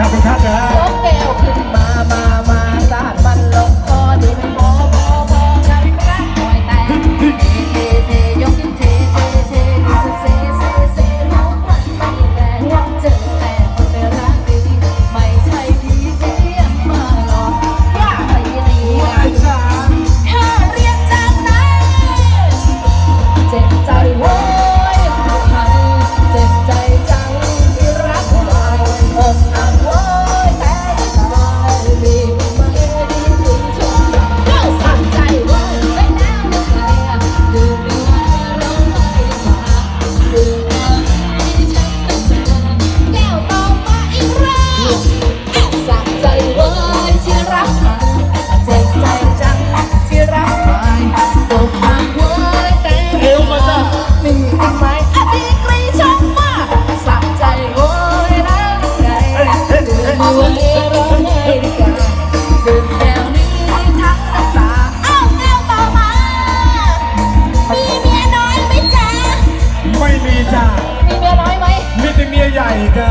ขอบคุณครับเด้อ ยกแก้วขึ้นมามา จ้ามีเมียน้อยไหมมีแต่เมียใหญ่จ้า